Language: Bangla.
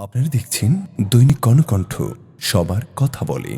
আপনারা দেখছেন দৈনিক কর্ণকণ্ঠ সবার কথা বলে।